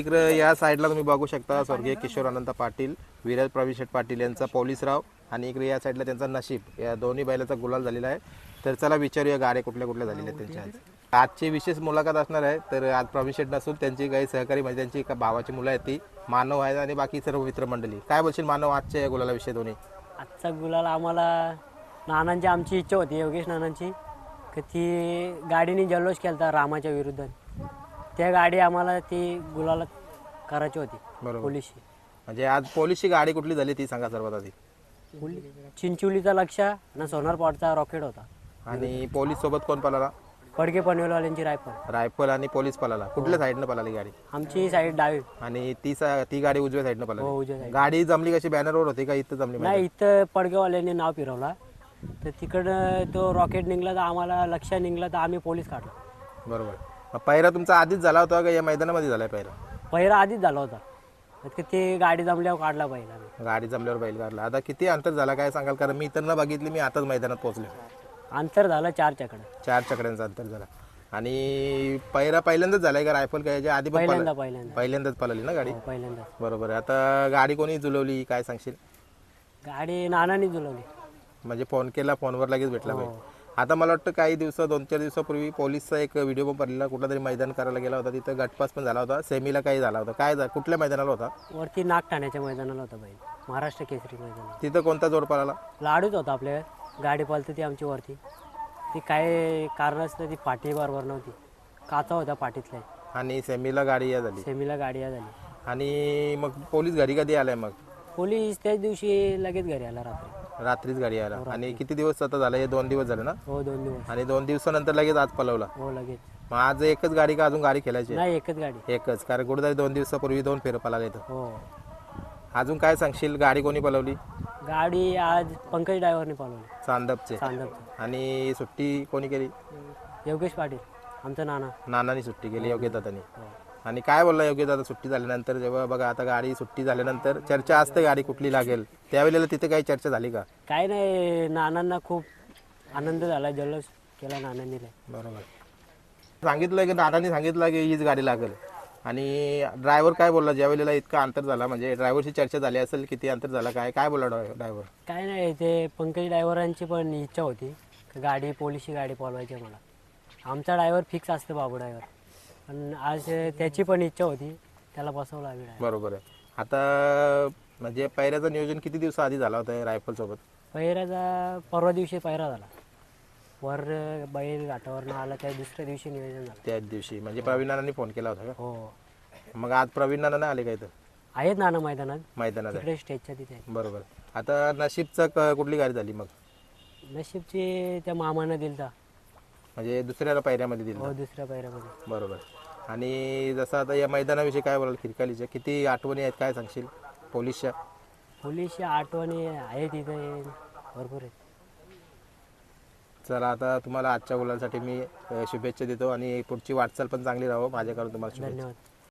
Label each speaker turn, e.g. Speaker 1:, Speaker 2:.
Speaker 1: इकडे या साईडला तुम्ही बघू शकता स्वर्गीय किशोर अनंत पाटील विराज प्रवीण पाटील यांचा पोलीसराव आणि इकडे या साईडला त्यांचा नशीब. या दोन्ही बैलाचा गुलाल झालेला आहे. तर चला विचारूया गाड्या कुठल्या कुठल्या झालेल्या आहेत त्यांच्या आज. आजची विशेष मुलाखत असणार आहे तर आज प्रवीण नसून त्यांची काही सहकारी म्हणजे त्यांची एका भावाची मुलं आहेत ती. मानव आहेत आणि बाकी सर्व मित्रमंडळी काय बोलशील मानव आजच्या या गुलाला दोन्ही?
Speaker 2: आजचा गुलाल आम्हाला नानांची आमची इच्छा होती योगेश नानांची. की ती गाडीने जल्लोष केला रामाच्या विरुद्ध. त्या गाडी आम्हाला ती गुलाला करायची होती
Speaker 1: बरोबर.
Speaker 2: पोलिसची.
Speaker 1: म्हणजे आज पोलीसची गाडी कुठली झाली ती सांगा सर्वात आधी.
Speaker 2: चिंचोलीचा लक्ष ना सोनारपाडचा रॉकेट होता.
Speaker 1: आणि पोलीस सोबत कोण पळाला?
Speaker 2: फडके पनवेलवाल्यांची रायफल.
Speaker 1: रायफल आणि पोलीस पळाला. कुठल्या साईडनं पळाली गाडी?
Speaker 2: आमची साईड डावी.
Speaker 1: आणि ती सा- ती गाडी उजव्या साईडनं
Speaker 2: हो
Speaker 1: पळाली
Speaker 2: उजव्या side.
Speaker 1: गाडी जमली कशी? बॅनरवर होती का इथं जमली
Speaker 2: नाही इथं पडगेवाल्यांनी नाव फिरवला. तर तिकडं तो रॉकेट निघला तर आम्हाला लक्ष निघला तर आम्ही पोलीस काढला.
Speaker 1: बरोबर. मग पहिरा तुमचा आधीच झाला होता का या मैदानामध्ये झालाय पहिला
Speaker 2: पहिला आधीच झाला होता. तर ते गाडी जमल्यावर काढला पहिला.
Speaker 1: गाडी जमल्यावर बैल काढला. आता किती अंतर झाला काय सांगाल? कारण मी इतर न बघितली मी आताच मैदानात पोहोचले.
Speaker 2: अंतर झालं चार चकडं
Speaker 1: चार चकड्यांचं अंतर झाला. आणि पहिरा पहिल्यांदाच झालाय का रायफल काय याच्या आधी पण
Speaker 2: पहिल्यांदा पहिल्यांदा.
Speaker 1: पहिल्यांदाच पळाली ना गाडी?
Speaker 2: हो, पहिल्यांदा
Speaker 1: बरोबर आहे. आता गाडी कोणी जुलवली काय सांगशील?
Speaker 2: गाडी नानाने जुलवली.
Speaker 1: म्हणजे फोन केला फोनवर लगेच भेटला पाहिजे आता मला वाटतं काही दिवस दोन चार दिवसापूर्वी पोलीसचा एक व्हिडिओ पण पडलेला कुठला तरी मैदान करायला गेला होता तिथं गटपास पण झाला होता सेमीला काही झाला होता. काय कुठल्या मैदानाला होता?
Speaker 2: वरती नागठाण्याच्या मैदानाला होता बैल महाराष्ट्र केसरी मैदान.
Speaker 1: तिथं कोणता जोड पळाला?
Speaker 2: लाडूच होता आपल्या. गाडी पळते ती आमची वरती. ती काय कारण असतं ती पाठी बरोबर नव्हती. काचा होता पाठीतल्या.
Speaker 1: आणि सेमीला गाडी या झाली.
Speaker 2: सेमीला गाडी या झाली.
Speaker 1: आणि मग पोलीस घरी कधी आलाय मग?
Speaker 2: पोलीस त्याच दिवशी लगेच घरी आला रात्री.
Speaker 1: रात्रीच गाडी आला आणि किती दिवस आता झाला? हे दोन दिवस झाले ना?
Speaker 2: हो दोन दिवस.
Speaker 1: आणि दोन दिवसानंतर लगेच आज पलवला.
Speaker 2: हो लगेच.
Speaker 1: मग आज एकच गाडी का अजून गाडी खेळायची?
Speaker 2: नाही एकच गाडी.
Speaker 1: एकच. कारण कुठेतरी दोन दिवसापूर्वी दोन फेरं पळाला इथं.
Speaker 2: हो.
Speaker 1: अजून काय सांगशील? गाडी कोणी पलवली?
Speaker 2: गाडी आज पंकज ड्रायव्हरने पाळवली
Speaker 1: चांदपचे.
Speaker 2: चांदपचं.
Speaker 1: आणि सुट्टी कोणी केली?
Speaker 2: योगेश पाटील आमचा नाना.
Speaker 1: नानानी सुट्टी केली योग्य दादानी
Speaker 2: हो.
Speaker 1: आणि काय बोलला योग्य दादा सुट्टी झाल्यानंतर जेव्हा बघा आता गाडी सुट्टी झाल्यानंतर चर्चा असते गाडी कुठली लागेल. त्यावेळेला तिथे काही चर्चा झाली का?
Speaker 2: काय नाही नानांना खूप आनंद झाला जल्लोष केला नानांनी लय.
Speaker 1: बरोबर. सांगितलं की नानांनी सांगितलं की हीच गाडी लागेल. आणि ड्रायव्हर काय बोलला? ज्या वेळेला इतका अंतर झाला म्हणजे ड्रायव्हरची चर्चा झाली असेल किती अंतर झाला काय काय बोलला ड्रायव्हर?
Speaker 2: काय नाही ते पंकज ड्रायव्हरांची पण इच्छा होती की गाडी पोलिसची गाडी पळवायची आहे मला आमचा ड्रायव्हर फिक्स असतो बाबू ड्रायव्हर. पण आज त्याची पण इच्छा होती त्याला बसवलं आम्ही driver.
Speaker 1: बरोबर आहे. आता म्हणजे पैऱ्याचं नियोजन किती दिवसाआधी झाला होता रायफल सोबत?
Speaker 2: पहिऱ्याचा परवा दिवशी पहिरा झाला. वर बैल घाटावरनं आला त्या दुसऱ्या दिवशी नियोजन झालं.
Speaker 1: त्याच दिवशी. म्हणजे प्रवीणांनी फोन केला होता
Speaker 2: हो.
Speaker 1: का मग आज प्रवीण नाना नाही आले का इथं?
Speaker 2: आहेत नाना मैदानात.
Speaker 1: मैदानात आहे.
Speaker 2: तिकडे स्टेजच्या तिथे.
Speaker 1: बरोबर. आता नशीबचं क- कुठली गाडी झाली मग?
Speaker 2: नशीबची त्या मामानं दिलता.
Speaker 1: म्हणजे दुसऱ्याला पायऱ्यामध्ये दिली
Speaker 2: हो दुसऱ्या पहिऱ्यामध्ये
Speaker 1: बरोबर. आणि जसं आता या मैदानाविषयी काय बोलाल खिरकालीच्या किती आठवणी आहेत काय सांगशील? पोलीसच्या
Speaker 2: पोलीसच्या आठवणी आहेत इथे भरपूर आहेत.
Speaker 1: चला आता तुम्हाला आजच्या गुलासाठी मी अ, शुभेच्छा देतो आणि पुढची वाटचाल पण चांगली राहो माझ्याकडून तुम्हाला शुभेच्छा.
Speaker 2: धन्यवाद.